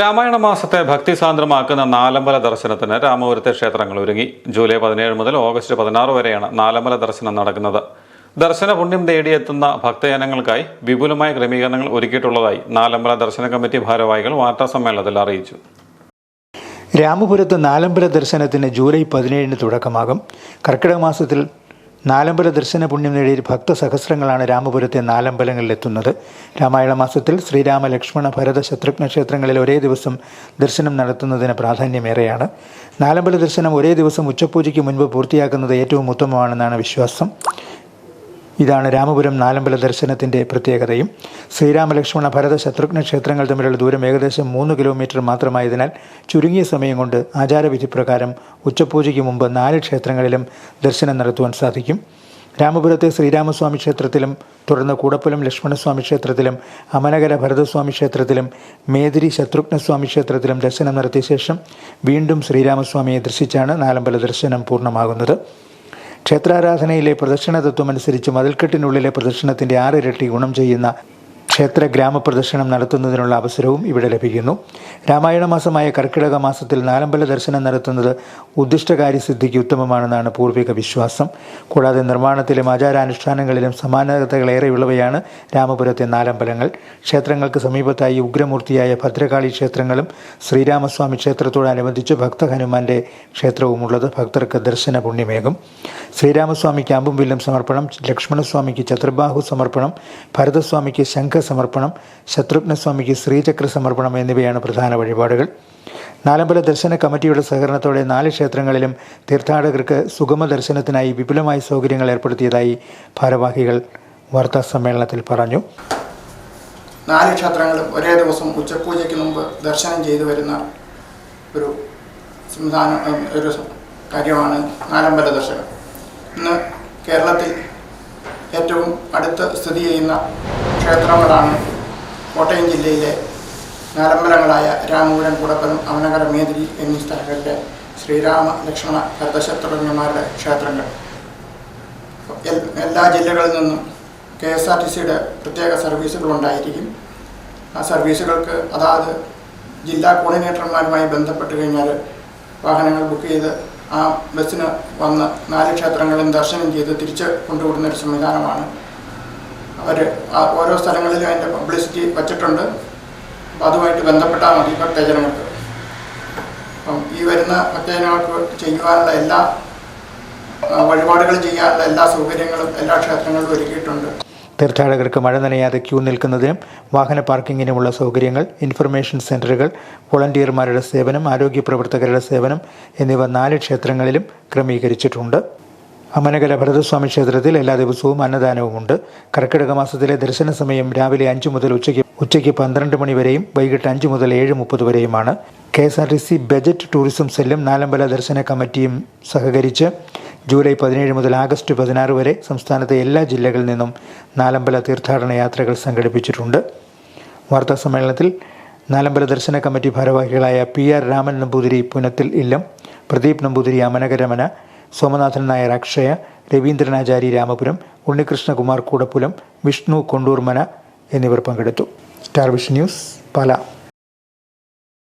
രാമായണ മാസത്തെ ഭക്തിസാന്ദ്രമാക്കുന്ന നാലമ്പല ദർശനത്തിന് രാമപുരത്തെ ക്ഷേത്രങ്ങൾ ഒരുങ്ങി. ജൂലൈ പതിനേഴ് മുതൽ ഓഗസ്റ്റ് പതിനാറ് വരെയാണ് നാലമ്പല ദർശനം നടക്കുന്നത്. ദർശന പുണ്യം തേടിയെത്തുന്ന ഭക്തജനങ്ങൾക്കായി വിപുലമായ ക്രമീകരണങ്ങൾ ഒരുക്കിയിട്ടുള്ളതായി നാലമ്പല ദർശന കമ്മിറ്റി ഭാരവാഹികൾ വാർത്താ സമ്മേളനത്തിൽ അറിയിച്ചു. രാമപുരത്ത് നാലമ്പല ദർശനത്തിന് ജൂലൈ പതിനേഴിന് തുടക്കമാകും. കർക്കിടക മാസത്തിൽ നാലമ്പല ദർശന പുണ്യം നേടിയ ഭക്തസഹസ്രങ്ങളാണ് രാമപുരത്തെ നാലമ്പലങ്ങളിലെത്തുന്നത്. രാമായണ മാസത്തിൽ ശ്രീരാമ ലക്ഷ്മണ ഭരത ശത്രുഘ്ന ക്ഷേത്രങ്ങളിൽ ഒരേ ദിവസം ദർശനം നടത്തുന്നതിന് പ്രാധാന്യമേറെയാണ്. നാലമ്പല ദർശനം ഒരേ ദിവസം ഉച്ചപൂജയ്ക്ക് മുൻപ് പൂർത്തിയാക്കുന്നത് ഏറ്റവും ഉത്തമമാണെന്നാണ് വിശ്വാസം. ഇതാണ് രാമപുരം നാലമ്പല ദർശനത്തിന്റെ പ്രത്യേകതയും. ശ്രീരാമലക്ഷ്മണ ഭരത ശത്രുഘ്ന ക്ഷേത്രങ്ങൾ തമ്മിലുള്ള ദൂരം ഏകദേശം മൂന്ന് കിലോമീറ്റർ മാത്രമായതിനാൽ ചുരുങ്ങിയ സമയം കൊണ്ട് ആചാരവിധി പ്രകാരം ഉച്ചപൂജയ്ക്ക് മുമ്പ് നാല് ക്ഷേത്രങ്ങളിലും ദർശനം നടത്തുവാൻ സാധിക്കും. രാമപുരത്തെ ശ്രീരാമസ്വാമി ക്ഷേത്രത്തിലും തുടർന്ന് കൂടപ്പുലം ലക്ഷ്മണസ്വാമി ക്ഷേത്രത്തിലും അമനകര ഭരതസ്വാമി ക്ഷേത്രത്തിലും മേതിരി ശത്രുഘ്നസ്വാമി ക്ഷേത്രത്തിലും ദർശനം നടത്തിയ ശേഷം വീണ്ടും ശ്രീരാമസ്വാമിയെ ദർശിച്ചാണ് നാലമ്പല ദർശനം പൂർണമാകുന്നത്. ക്ഷേത്രാരാധനയിലെ പ്രദക്ഷിണ തത്വമനുസരിച്ച് മതിൽക്കെട്ടിനുള്ളിലെ പ്രദക്ഷിണത്തിന്റെ ആറിരട്ടി ഗുണം ചെയ്യുന്ന ക്ഷേത്ര ഗ്രാമപ്രദർശനം നടത്തുന്നതിനുള്ള അവസരവും ഇവിടെ ലഭിക്കുന്നു. രാമായണ മാസമായ കർക്കിടക മാസത്തിൽ നാലമ്പല ദർശനം നടത്തുന്നത് ഉദ്ദിഷ്ടകാര്യസിദ്ധിക്ക് ഉത്തമമാണെന്നാണ് പൂർവിക വിശ്വാസം. കൂടാതെ നിർമ്മാണത്തിലും ആചാരാനുഷ്ഠാനങ്ങളിലും സമാനതകളേറെയുള്ളവയാണ് രാമപുരത്തെ നാലമ്പലങ്ങൾ. ക്ഷേത്രങ്ങൾക്ക് സമീപത്തായി ഉഗ്രമൂർത്തിയായ ഭദ്രകാളി ക്ഷേത്രങ്ങളും ശ്രീരാമസ്വാമി ക്ഷേത്രത്തോടനുബന്ധിച്ച് ഭക്ത ഹനുമാന്റെ ക്ഷേത്രവുമുള്ളത് ഭക്തർക്ക് ദർശന പുണ്യമേകും ശ്രീരാമസ്വാമിക്ക് അമ്പും വില്ലും സമർപ്പണം ലക്ഷ്മണസ്വാമിക്ക് ചതുർബാഹു സമർപ്പണം ഭരതസ്വാമിക്ക് ശംഖ സമർപ്പണം ശത്രുഘ്നസ്വാമിക്ക് ശ്രീചക്ര സമർപ്പണം എന്നിവയാണ് പ്രധാന വഴിപാടുകൾ. നാലമ്പല ദർശന കമ്മിറ്റിയുടെ സഹകരണത്തോടെ നാല് ക്ഷേത്രങ്ങളിലും തീർത്ഥാടകർക്ക് സുഗമ ദർശനത്തിനായി വിപുലമായ സൗകര്യങ്ങൾ ഏർപ്പെടുത്തിയതായി ഭാരവാഹികൾ വാർത്താ സമ്മേളനത്തിൽ പറഞ്ഞു. നാല് ക്ഷേത്രങ്ങളും ഒരേ ദിവസം ഉച്ചപൂജയ്ക്ക് മുമ്പ് ദർശനം ചെയ്തു വരുന്ന ഒരു സംവിധാനം ഒരു കാര്യമാണ് നാലമ്പല ദർശനം. ഇന്ന് കേരളത്തിൽ ഏറ്റവും അടുത്ത് സ്ഥിതി ചെയ്യുന്ന ക്ഷേത്രങ്ങളാണ്. കോട്ടയം ജില്ലയിലെ നാലമ്പലങ്ങളായ രാമപുരം കുടപ്പനം അവനകര മേതിരി എന്നീ സ്ഥലങ്ങളിലെ ശ്രീരാമ ലക്ഷ്മണ ഭരതശത്രുഘ്നന്മാരുടെ ക്ഷേത്രങ്ങൾ. എല്ലാ ജില്ലകളിൽ നിന്നും കെ എസ് ആർ ടി സിയുടെ പ്രത്യേക സർവീസുകൾ ഉണ്ടായിരിക്കും. ആ സർവീസുകൾക്ക് അതാത് ജില്ലാ കോർഡിനേറ്റർമാരുമായി ബന്ധപ്പെട്ട് കഴിഞ്ഞാൽ വാഹനങ്ങൾ ബുക്ക് ചെയ്ത് ആ ബസ്സിന് വന്ന് നാല് ക്ഷേത്രങ്ങളും ദർശനം ചെയ്ത് തിരിച്ച് കൊണ്ടുവിടുന്ന ഒരു സംവിധാനമാണ് അവർ ഓരോ സ്ഥലങ്ങളിലും അതിന്റെ പബ്ലിസിറ്റി വച്ചിട്ടുണ്ട്. അതുമായിട്ട് ബന്ധപ്പെട്ടാൽ മതി ഭക്തജനങ്ങൾക്ക് അപ്പം ഈ വരുന്ന ഭക്തജനങ്ങൾക്ക് ചെയ്യുവാനുള്ള എല്ലാ വഴിപാടുകൾ ചെയ്യാനുള്ള എല്ലാ സൗകര്യങ്ങളും എല്ലാ ക്ഷേത്രങ്ങളിലും ഒരുക്കിയിട്ടുണ്ട്. തീർത്ഥാടകർക്ക് മഴ നനയാതെ ക്യൂ നിൽക്കുന്നതിനും വാഹന പാർക്കിങ്ങിനുമുള്ള സൗകര്യങ്ങൾ ഇൻഫർമേഷൻ സെന്ററുകൾ വോളണ്ടിയർമാരുടെ സേവനം ആരോഗ്യ പ്രവർത്തകരുടെ സേവനം എന്നിവ നാല് ക്ഷേത്രങ്ങളിലും ക്രമീകരിച്ചിട്ടുണ്ട്. അമനകല ഭരതസ്വാമി ക്ഷേത്രത്തിൽ എല്ലാ ദിവസവും അന്നദാനവുമുണ്ട് കർക്കിടക മാസത്തിലെ ദർശന സമയം രാവിലെ അഞ്ച് മുതൽ ഉച്ചയ്ക്ക് ഉച്ചയ്ക്ക് പന്ത്രണ്ട് മണി വരെയും വൈകിട്ട് അഞ്ച് മുതൽ ഏഴ് മുപ്പത് വരെയുമാണ്. K S R T C budget tourism സെല്ലും നാലമ്പല ദർശന കമ്മിറ്റിയും സഹകരിച്ച് ജൂലൈ പതിനേഴ് മുതൽ ആഗസ്റ്റ് പതിനാറ് വരെ സംസ്ഥാനത്തെ എല്ലാ ജില്ലകളിൽ നിന്നും നാലമ്പല തീർത്ഥാടന യാത്രകൾ സംഘടിപ്പിച്ചിട്ടുണ്ട്. വാർത്താ സമ്മേളനത്തിൽ നാലമ്പല ദർശന കമ്മിറ്റി ഭാരവാഹികളായ പി ആർ രാമൻ നമ്പൂതിരി പുനത്തിൽ ഇല്ലം പ്രദീപ് നമ്പൂതിരി അമനകരമന സോമനാഥൻ നായർ അക്ഷയ രവീന്ദ്രനാചാരി രാമപുരം ഉണ്ണികൃഷ്ണകുമാർ കൂടപ്പുലം വിഷ്ണു കൊണ്ടൂർമന എന്നിവർ പങ്കെടുത്തു. Star vision news Pala.